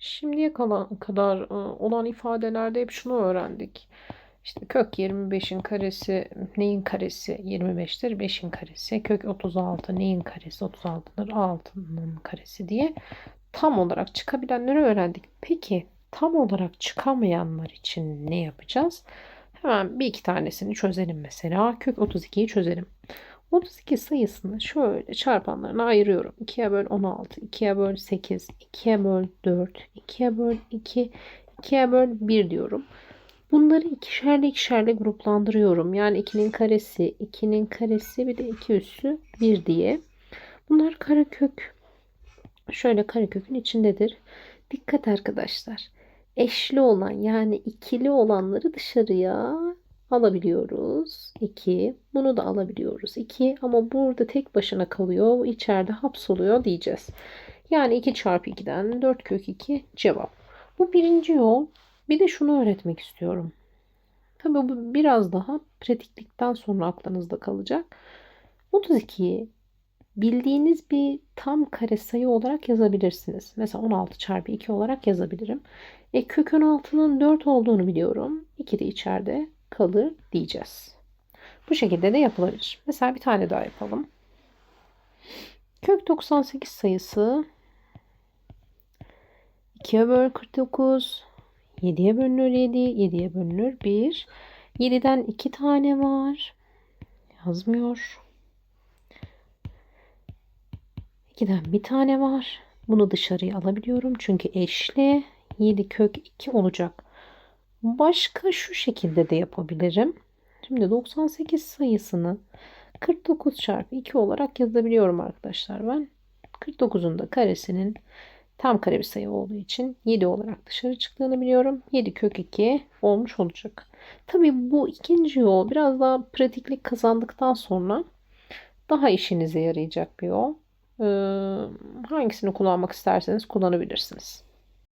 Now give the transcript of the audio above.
Şimdiye kadar e, olan ifadelerde hep şunu öğrendik. İşte kök 25'in karesi neyin karesi 25'tir? 5'in karesi. Kök 36 neyin karesi 36'dır? 6'nın karesi diye tam olarak çıkabilenleri öğrendik. Peki tam olarak çıkamayanlar için ne yapacağız? Hemen bir iki tanesini çözelim mesela. Kök 32'yi çözelim. 32 sayısını şöyle çarpanlarına ayırıyorum. 2'ye böl 16, 2'ye böl 8, 2'ye böl 4, 2'ye böl 2, 2'ye böl 1 diyorum. Bunları ikişerli ikişerli gruplandırıyorum. Yani 2'nin karesi, 2'nin karesi bir de 2 üssü 1 diye. Bunlar karekök. Şöyle karekökün içindedir. Dikkat arkadaşlar. Eşli olan yani ikili olanları dışarıya alabiliyoruz. 2. Bunu da alabiliyoruz. 2 ama burada tek başına kalıyor. içeride hapsoluyor diyeceğiz. Yani 2 çarpı 2'den 4 kök 2 cevap. Bu birinci yol. Bir de şunu öğretmek istiyorum. Tabii bu biraz daha pratiklikten sonra aklınızda kalacak. 32'yi bildiğiniz bir tam kare sayı olarak yazabilirsiniz. Mesela 16 çarpı 2 olarak yazabilirim. E, kök 16'nın 4 olduğunu biliyorum. 2 de içeride kalır diyeceğiz. Bu şekilde de yapılabilir. Mesela bir tane daha yapalım. Kök 98 sayısı 2'ye böl 49 7'ye bölünür 7 7'ye bölünür 1 7'den 2 tane var yazmıyor 2'den bir tane var bunu dışarıya alabiliyorum çünkü eşli 7 kök 2 olacak başka şu şekilde de yapabilirim şimdi 98 sayısını 49 çarpı 2 olarak yazabiliyorum arkadaşlar ben 49'un da karesinin tam kare bir sayı olduğu için 7 olarak dışarı çıktığını biliyorum. 7 kök 2 olmuş olacak. Tabii bu ikinci yol biraz daha pratiklik kazandıktan sonra daha işinize yarayacak bir yol. Ee, hangisini kullanmak isterseniz kullanabilirsiniz.